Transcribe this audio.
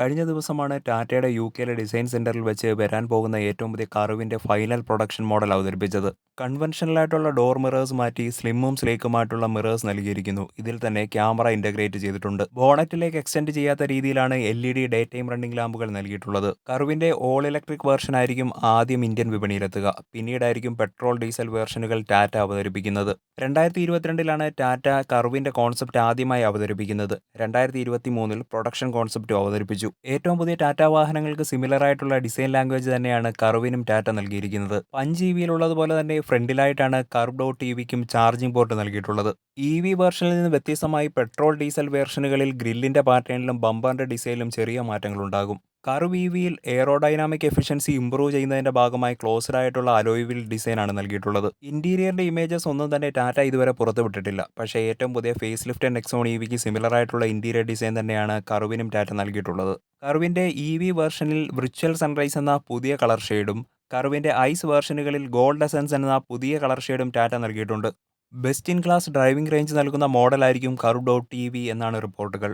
കഴിഞ്ഞ ദിവസമാണ് ടാറ്റയുടെ യു കെയിലെ ഡിസൈൻ സെന്ററിൽ വെച്ച് വരാൻ പോകുന്ന ഏറ്റവും പുതിയ കറുവിന്റെ ഫൈനൽ പ്രൊഡക്ഷൻ മോഡൽ അവതരിപ്പിച്ചത്. കൺവെൻഷനലായിട്ടുള്ള ഡോർ മിറേഴ്സ് മാറ്റി സ്ലിമ്മും സ്ലേക്കുമായിട്ടുള്ള മിറേഴ്സ് നൽകിയിരിക്കുന്നു. ഇതിൽ തന്നെ ക്യാമറ ഇന്റഗ്രേറ്റ് ചെയ്തിട്ടുണ്ട്. ബോണറ്റിലേക്ക് എക്സ്റ്റെൻഡ് ചെയ്യാത്ത രീതിയിലാണ് L E D day time running ലാമ്പുകൾ നൽകിയിട്ടുള്ളത്. കറുവിന്റെ ഓൾ ഇലക്ട്രിക് വേർഷൻ ആയിരിക്കും ആദ്യം ഇന്ത്യൻ വിപണിയിലെത്തുക. പിന്നീടായിരിക്കും പെട്രോൾ, ഡീസൽ വേർഷനുകൾ ടാറ്റ അവതരിപ്പിക്കുന്നത്. രണ്ടായിരത്തി ഇരുപത്തിരണ്ടിലാണ് ടാറ്റ കറുവിന്റെ കോൺസെപ്റ്റ് ആദ്യമായി അവതരിപ്പിക്കുന്നത്. രണ്ടായിരത്തി ഇരുപത്തിമൂന്നിൽ പ്രൊഡക്ഷൻ കോൺസെപ്റ്റ് അവതരിപ്പിച്ചു. ഏറ്റവും പുതിയ ടാറ്റ വാഹനങ്ങൾക്ക് സിമിലർ ആയിട്ടുള്ള ഡിസൈൻ ലാംഗ്വേജ് തന്നെയാണ് കറുവിനും ടാറ്റ നൽകിയിരിക്കുന്നത്. പഞ്ച് ഇവിയിലുള്ളതുപോലെ തന്നെ ഫ്രണ്ടിലായിട്ടാണ് കർവ് ഡോട്ട് വിക്കും ചാർജിംഗ് പോർട്ട് നൽകിയിട്ടുള്ളത്. ഇ വി വേർഷനിൽ നിന്ന് വ്യത്യസ്തമായി പെട്രോൾ, ഡീസൽ വേർഷനുകളിൽ ഗ്രില്ലിന്റെ പാറ്റേണിലും ബമ്പറിന്റെ ഡിസൈനിലും ചെറിയ മാറ്റങ്ങളുണ്ടാകും. ഇവിയിൽ എയറോഡൈനാമിക് എഫിഷ്യൻസി ഇംപ്രൂവ് ചെയ്യുന്നതിന്റെ ഭാഗമായി ക്ലോസ്ഡ് ആയിട്ടുള്ള അലോയ് വീൽ ഡിസൈനാണ് നൽകിയിട്ടുള്ളത്. ഇന്റീരിയറിന്റെ ഇമേജസ് ഒന്നും തന്നെ ടാറ്റ ഇതുവരെ പുറത്തുവിട്ടിട്ടില്ല. പക്ഷേ ഏറ്റവും പുതിയ ഫേസ് ലിഫ്റ്റഡ് നെക്സോൺ ഇവിക്ക് സിമിലറായിട്ടുള്ള ഇന്റീരിയർ ഡിസൈൻ തന്നെയാണ് കറുവിനും ടാറ്റ നൽകിയിട്ടുള്ളത്. കറുവിന്റെ ഇ വി വേർഷനിൽ വിർച്വൽ സൺറൈസ് എന്ന പുതിയ കളർ ഷെയ്ഡും കറുവിന്റെ ഐസ് വേർഷനുകളിൽ ഗോൾഡ് എസൻസ് എന്ന പുതിയ കളർ ഷെയ്ഡും ടാറ്റ നൽകിയിട്ടുണ്ട്. Best in class driving range നൽകുന്ന മോഡലായിരിക്കും കറു ഡോട്ട് ടി വി എന്നാണ് റിപ്പോർട്ടുകൾ.